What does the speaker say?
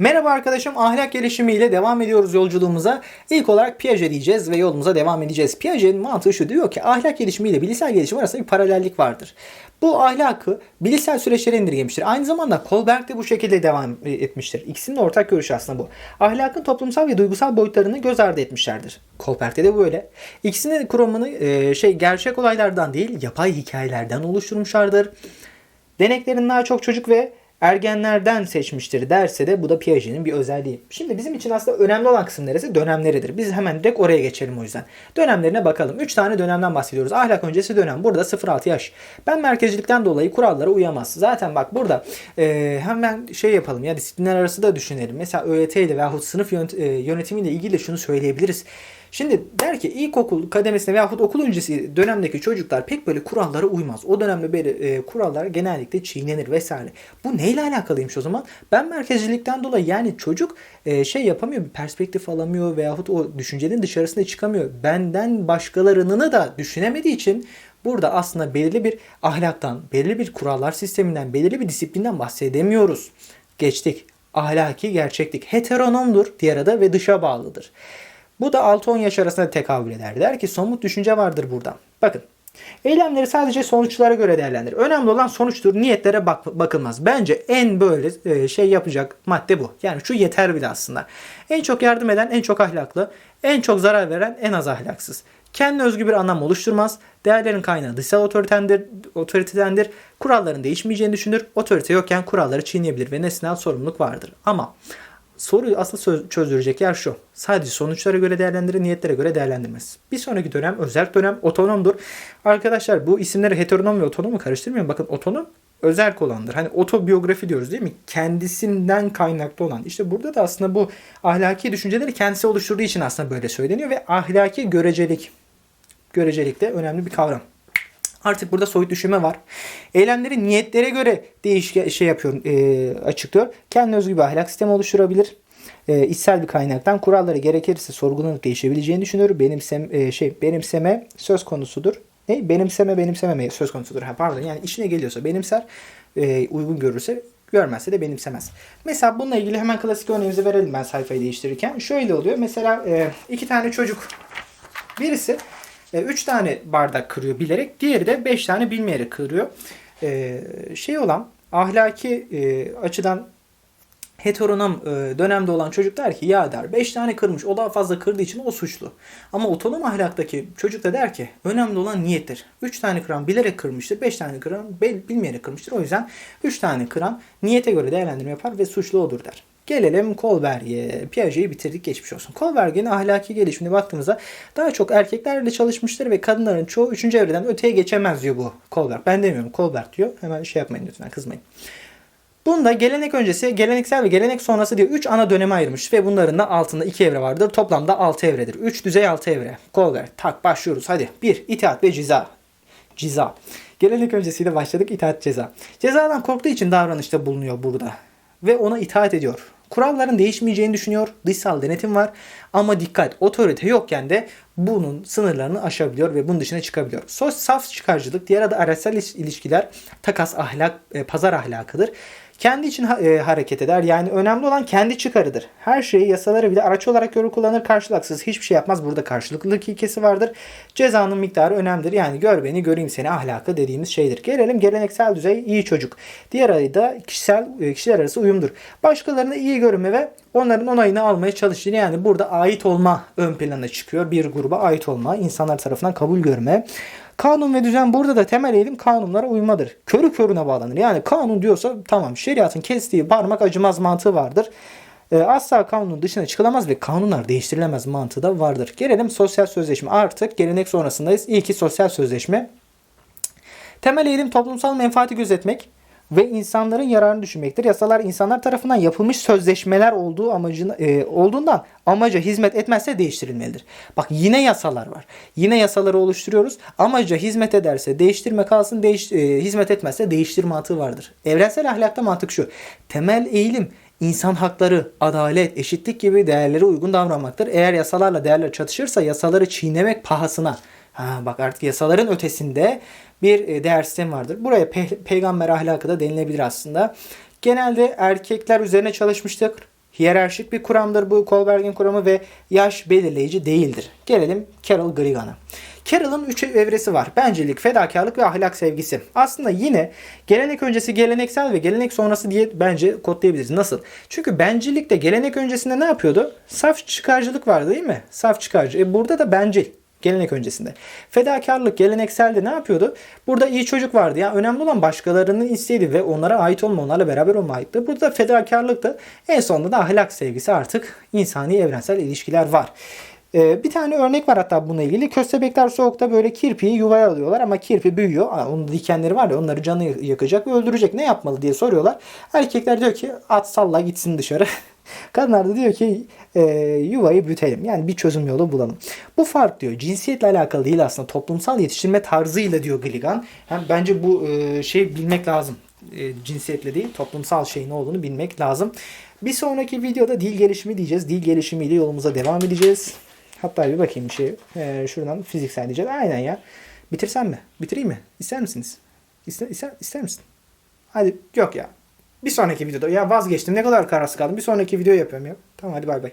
Merhaba arkadaşım, ahlak gelişimiyle devam ediyoruz yolculuğumuza. İlk olarak Piaget diyeceğiz ve yolumuza devam edeceğiz. Piaget'in mantığı şu diyor ki ahlak gelişimiyle bilişsel gelişim arasında bir paralellik vardır. Bu ahlakı bilişsel süreçlere indirgemiştir. Aynı zamanda Kohlberg de bu şekilde devam etmiştir. İkisinin ortak görüşü aslında bu. Ahlakın toplumsal ve duygusal boyutlarını göz ardı etmişlerdir. Kohlberg'de de böyle. İkisinin kuramını e, şey gerçek olaylardan değil, yapay hikayelerden oluşturmuşlardır. Deneklerin daha çok çocuk ve ergenlerden seçmiştir derse de bu da Piaget'in bir özelliği. Şimdi bizim için aslında önemli olan kısım neresi? Dönemleridir. Biz hemen direkt oraya geçelim o yüzden. Dönemlerine bakalım. 3 tane dönemden bahsediyoruz. Ahlak öncesi dönem. Burada 0-6 yaş. Ben merkezcilikten dolayı kurallara uyamaz. Zaten bak burada e, hemen şey yapalım ya disiplinler arası da düşünelim. Mesela ÖYT ile veyahut sınıf e, yönetimiyle ilgili şunu söyleyebiliriz. Şimdi der ki ilkokul kademesine veyahut okul öncesi dönemdeki çocuklar pek böyle kurallara uymaz. O dönemde böyle e, kurallar genellikle çiğnenir vesaire. Bu neyle alakalıymış o zaman? Ben merkezcilikten dolayı yani çocuk e, şey yapamıyor, bir perspektif alamıyor veyahut o düşüncenin dışarısına çıkamıyor. Benden başkalarını da düşünemediği için burada aslında belirli bir ahlaktan, belirli bir kurallar sisteminden, belirli bir disiplinden bahsedemiyoruz. Geçtik. Ahlaki gerçeklik. Heteronomdur diğer adı ve dışa bağlıdır. Bu da 6-10 yaş arasında tekabül eder. Der ki somut düşünce vardır burada. Bakın. Eylemleri sadece sonuçlara göre değerlendirir. Önemli olan sonuçtur. Niyetlere bak bakılmaz. Bence en böyle e, şey yapacak madde bu. Yani şu yeter bile aslında. En çok yardım eden en çok ahlaklı. En çok zarar veren en az ahlaksız. Kendine özgü bir anlam oluşturmaz. Değerlerin kaynağı dışsal otoritendir, otoritedendir. Kuralların değişmeyeceğini düşünür. Otorite yokken kuralları çiğneyebilir ve nesnel sorumluluk vardır. Ama soruyu asıl çözdürecek yer şu. Sadece sonuçlara göre değerlendirir, niyetlere göre değerlendirmez. Bir sonraki dönem özel dönem otonomdur. Arkadaşlar bu isimleri heteronom ve otonomu karıştırmayın. Bakın otonom özel olandır. Hani otobiyografi diyoruz değil mi? Kendisinden kaynaklı olan. İşte burada da aslında bu ahlaki düşünceleri kendisi oluşturduğu için aslında böyle söyleniyor ve ahlaki görecelik. Görecelik de önemli bir kavram. Artık burada soyut düşünme var. Eylemleri niyetlere göre değişke şey yapıyor, e, açıklıyor. Kendine özgü bir ahlak sistemi oluşturabilir. E, içsel bir kaynaktan kuralları gerekirse sorgulanıp değişebileceğini düşünüyor. Benimsem e, şey benimseme söz konusudur. Ne? Benimseme benimsememe söz konusudur. Ha, pardon. Yani işine geliyorsa benimser, e, uygun görürse görmezse de benimsemez. Mesela bununla ilgili hemen klasik örneğimizi verelim ben sayfayı değiştirirken. Şöyle oluyor. Mesela e, iki tane çocuk Birisi 3 tane bardak kırıyor bilerek, diğeri de 5 tane bilmeyerek kırıyor. E, şey olan ahlaki e, açıdan heteronom e, dönemde olan çocuk der ki ya der 5 tane kırmış o daha fazla kırdığı için o suçlu. Ama otonom ahlaktaki çocuk da der ki önemli olan niyettir. 3 tane kıran bilerek kırmıştır 5 tane kıran bilmeyerek kırmıştır. O yüzden 3 tane kıran niyete göre değerlendirme yapar ve suçlu odur der. Gelelim Kohlberg'e. Piaget'i bitirdik geçmiş olsun. Kohlberg'in ahlaki gelişimine baktığımızda daha çok erkeklerle çalışmıştır ve kadınların çoğu 3. evreden öteye geçemez diyor bu Kohlberg. Ben demiyorum Kohlberg diyor. Hemen şey yapmayın lütfen kızmayın. Bunda gelenek öncesi, geleneksel ve gelenek sonrası diye 3 ana döneme ayırmış ve bunların da altında 2 evre vardır. Toplamda 6 evredir. 3 düzey 6 evre. Kohlberg. Tak başlıyoruz hadi. 1. itaat ve ciza. Ciza. Gelenek öncesiyle başladık itaat ceza. Cezadan korktuğu için davranışta bulunuyor burada. Ve ona itaat ediyor. Kuralların değişmeyeceğini düşünüyor. Dışsal denetim var. Ama dikkat otorite yokken de bunun sınırlarını aşabiliyor ve bunun dışına çıkabiliyor. Sos saf çıkarcılık diğer adı araçsal ilişkiler takas ahlak e, pazar ahlakıdır. Kendi için ha- e, hareket eder. Yani önemli olan kendi çıkarıdır. Her şeyi yasaları bile araç olarak görür kullanır. Karşılıksız hiçbir şey yapmaz. Burada karşılıklılık ilkesi vardır. Cezanın miktarı önemlidir. Yani gör beni göreyim seni ahlakı dediğimiz şeydir. Gelelim geleneksel düzey iyi çocuk. Diğer adı da kişisel e, kişiler arası uyumdur. Başkalarını iyi görme ve onların onayını almaya çalışır. Yani burada ait olma ön plana çıkıyor. Bir gruba ait olma, insanlar tarafından kabul görme. Kanun ve düzen burada da temel eğilim kanunlara uymadır. Körü körüne bağlanır. Yani kanun diyorsa tamam şeriatın kestiği parmak acımaz mantığı vardır. E, asla kanunun dışına çıkılamaz ve kanunlar değiştirilemez mantığı da vardır. Gelelim sosyal sözleşme. Artık gelenek sonrasındayız. İlki sosyal sözleşme. Temel eğilim toplumsal menfaati gözetmek ve insanların yararını düşünmektir. Yasalar insanlar tarafından yapılmış sözleşmeler olduğu amacına e, olduğundan amaca hizmet etmezse değiştirilmelidir. Bak yine yasalar var. Yine yasaları oluşturuyoruz. Amaca hizmet ederse değiştirme kalsın, değiş, e, hizmet etmezse değiştir mantığı vardır. Evrensel ahlakta mantık şu. Temel eğilim insan hakları, adalet, eşitlik gibi değerlere uygun davranmaktır. Eğer yasalarla değerler çatışırsa yasaları çiğnemek pahasına Ha, bak artık yasaların ötesinde bir e, değer sistemi vardır. Buraya pe- peygamber ahlakı da denilebilir aslında. Genelde erkekler üzerine çalışmıştık. Hiyerarşik bir kuramdır bu Kohlberg'in kuramı ve yaş belirleyici değildir. Gelelim Carol Gregan'a. Carroll'ın üç evresi var. Bencillik, fedakarlık ve ahlak sevgisi. Aslında yine gelenek öncesi geleneksel ve gelenek sonrası diye bence kodlayabiliriz. Nasıl? Çünkü bencillik de gelenek öncesinde ne yapıyordu? Saf çıkarcılık vardı değil mi? Saf çıkarcı. E burada da bencil. Gelenek öncesinde. Fedakarlık gelenekselde ne yapıyordu? Burada iyi çocuk vardı. Yani önemli olan başkalarının isteğiydi ve onlara ait olma, onlarla beraber olma aitti. Burada da fedakarlık da en sonunda da ahlak sevgisi artık insani evrensel ilişkiler var. Ee, bir tane örnek var hatta bununla ilgili. Köstebekler soğukta böyle kirpiyi yuvaya alıyorlar ama kirpi büyüyor. Onun dikenleri var ya onları canı yakacak ve öldürecek. Ne yapmalı diye soruyorlar. Erkekler diyor ki at salla gitsin dışarı. Kadınlar da diyor ki e, yuvayı büyütelim. Yani bir çözüm yolu bulalım. Bu fark diyor cinsiyetle alakalı değil aslında toplumsal yetiştirme tarzıyla diyor Gilligan. Hem bence bu e, şey bilmek lazım. E, cinsiyetle değil toplumsal şeyin olduğunu bilmek lazım. Bir sonraki videoda dil gelişimi diyeceğiz. Dil gelişimiyle yolumuza devam edeceğiz. Hatta bir bakayım bir şey. E, şuradan fiziksel diyeceğiz. Aynen ya. Bitirsem mi? Bitireyim mi? İster misiniz? İster, ister, ister misin? Hadi yok ya. Bir sonraki videoda. Ya vazgeçtim. Ne kadar kararsız kaldım. Bir sonraki video yapıyorum ya. Tamam hadi bay bay.